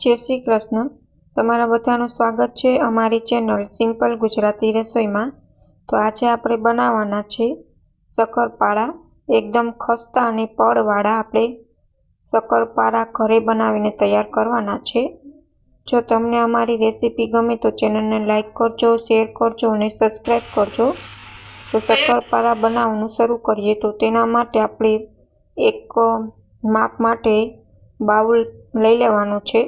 જય શ્રી કૃષ્ણ. તમારા બધાનું સ્વાગત છે અમારી ચેનલ સિમ્પલ ગુજરાતી રસોઈમાં. તો આજે આપણે બનાવવાના છે શક્કરપારા એકદમ ખસ્તા અને પડવાળા આપણે શક્કરપારા ઘરે બનાવીને તૈયાર કરવાના છે. જો તમને અમારી રેસીપી ગમે તો ચેનલને લાઇક કરજો, શેર કરજો અને સબસ્ક્રાઈબ કરજો. તો શક્કરપારા બનાવવાનું શરૂ કરીએ તો તેના માટે આપણે એક માપ માટે બાઉલ લઈ લેવાનું છે.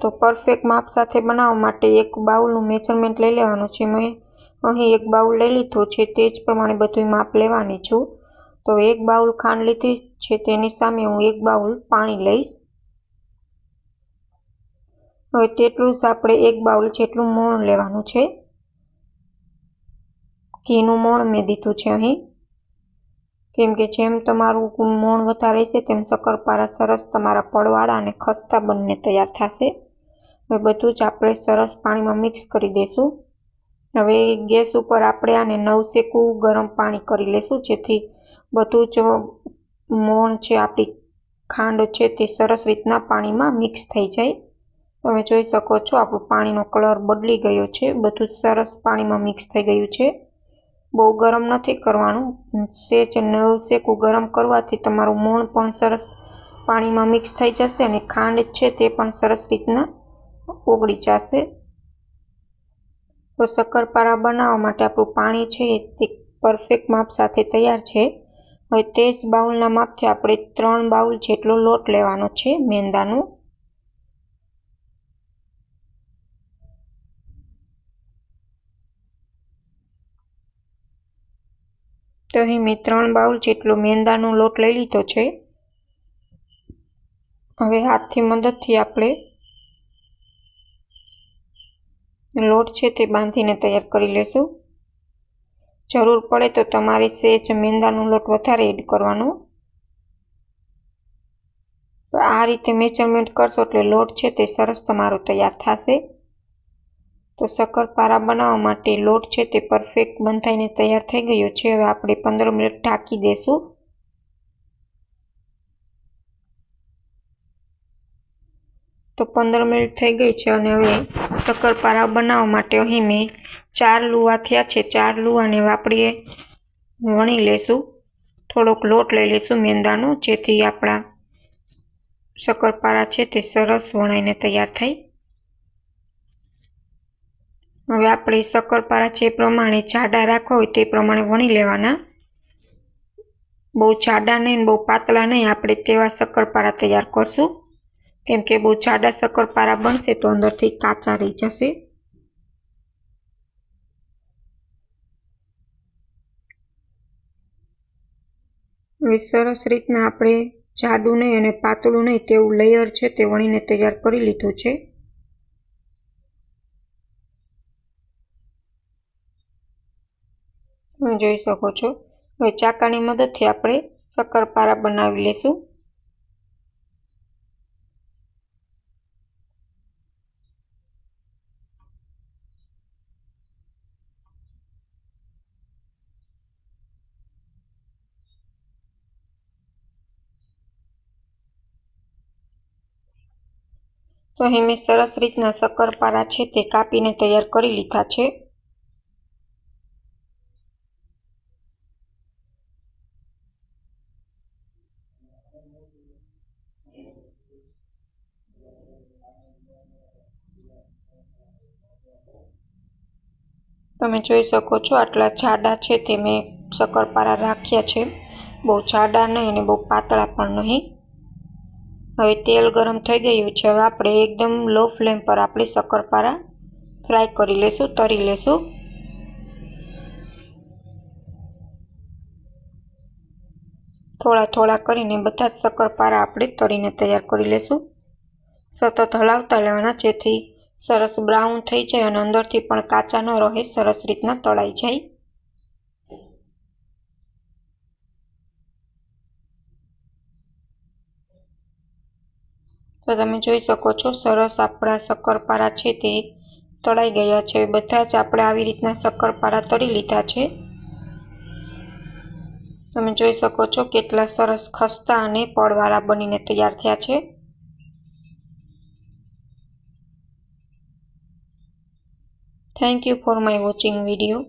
તો પરફેક્ટ માપ સાથે બનાવવા માટે એક બાઉલનું મેજરમેન્ટ લઈ લેવાનું છે. મેં અહીં એક બાઉલ લઈ લીધું છે, તે જ પ્રમાણે બધું માપ લેવાની છું. તો એક બાઉલ ખાંડ લીધી છે, તેની સામે હું એક બાઉલ પાણી લઈશ. હવે તેટલું જ આપણે એક બાઉલ જેટલું મોણ લેવાનું છે. ઘીનું મોણ મેં દીધું છે અહીં. કેમ કે જેમ તમારું મોણ વધારે છે, તેમ શક્કરપારા સરસ તમારા પડવાળા અને ખસ્તા બંને તૈયાર થશે. હવે બધું જ આપણે સરસ પાણીમાં મિક્સ કરી દઈશું હવે ગેસ ઉપર આપણે આને નવસેકું ગરમ પાણી કરી લઈશું જેથી બધું જ મોણ છે, આપણી ખાંડ છે તે સરસ રીતના પાણીમાં મિક્સ થઈ જાય. તમે જોઈ શકો છો આપણું પાણીનો કલર બદલી ગયો છે, બધું સરસ પાણીમાં મિક્સ થઈ ગયું છે. બહુ ગરમ નથી કરવાનું. સેજ નવસેકું ગરમ કરવાથી તમારું મોણ પણ સરસ પાણીમાં મિક્સ થઈ જશે અને ખાંડ છે તે પણ સરસ રીતના ઓગળી જશે. તો શક્કરપારા બનાવવા માટે આપણું પાણી છે તે પરફેક્ટ માપ સાથે તૈયાર છે. હવે તે જ બાઉલના માપથી આપણે ત્રણ બાઉલ જેટલો લોટ લેવાનો છે મેંદાનો. તો અહીં મેં ત્રણ બાઉલ જેટલો મેંદાનો લોટ લઈ લીધો છે. હવે હાથથી મદદથી આપણે લોટ છે તે બાંધીને તૈયાર કરી લેશું. જરૂર પડે તો તમારે સેજ મેંદાનો લોટ વધારે એડ કરવાનો. આ રીતે મેજરમેન્ટ કરશો એટલે લોટ છે તે સરસ તમારો તૈયાર થશે. તો શક્કરપારા બનાવવા માટે લોટ છે તે પરફેક્ટ બંધાઈને તૈયાર થઈ ગયો છે. હવે આપણે પંદર મિનિટ ઢાંકી દઈશું તો પંદર મિનિટ થઈ ગઈ છે અને હવે શક્કરપારા બનાવવા માટે અહીં મેં ચાર લુવા થયા છે. ચાર લુવાને વાપરીએ વણી લેશું. થોડોક લોટ લઈ લઈશું મેંદાનો, જેથી આપણા શક્કરપારા છે તે સરસ વણાઈને તૈયાર થાય હવે આપણે શક્કરપારા જે પ્રમાણે જાડા રાખવા હોય તે પ્રમાણે વણી લેવાના. બહુ જાડા નહીં બહુ પાતળા નહીં, આપણે તેવા શક્કરપારા તૈયાર કરશું. કેમ કે બહુ જાડા શક્કરપારા બનશે તો અંદરથી કાચા રહી જશે. હવે સરસ રીતના આપણે જાડું નહીં અને પાતળું નહીં તેવું લેયર છે તે વણીને તૈયાર કરી લીધું છે. જોઈ શકો છો. હવે ચાકાની મદદથી આપણે શક્કરપારા બનાવી લેશું. તો અહીં મેં સરસ રીતના શક્કરપારા છે તે કાપીને તૈયાર કરી લીધા છે. તમે જોઈ શકો છો આટલા જાડા છે તે મેં શક્કરપારા રાખ્યા છે. બહુ જાડા નહીં અને બહુ પાતળા પણ નહીં. હવે તેલ ગરમ થઈ ગયું છે. હવે આપણે એકદમ લો ફ્લેમ પર આપણે શક્કરપારા ફ્રાય કરી લેશું, તરી લેશું. થોડા થોડા કરીને બધા જ શક્કરપારા આપણે તરીને તૈયાર કરી લેશું. સતત હલાવતા લેવાના, જેથી સરસ બ્રાઉન થઈ જાય અને અંદરથી પણ કાચા ન રહે, સરસ રીતના તળાઈ જાય. તો તમે જોઈ શકો છો, સરસ આપણા શક્કરપારા છે તે તળાઈ ગયા છે. બધા જ આપણે આવી રીતના શક્કરપારા તળી લીધા છે. તમે જોઈ શકો છો કેટલા સરસ ખસ્તા અને પળવાળા બનીને તૈયાર થયા છે. Thank you for my watching video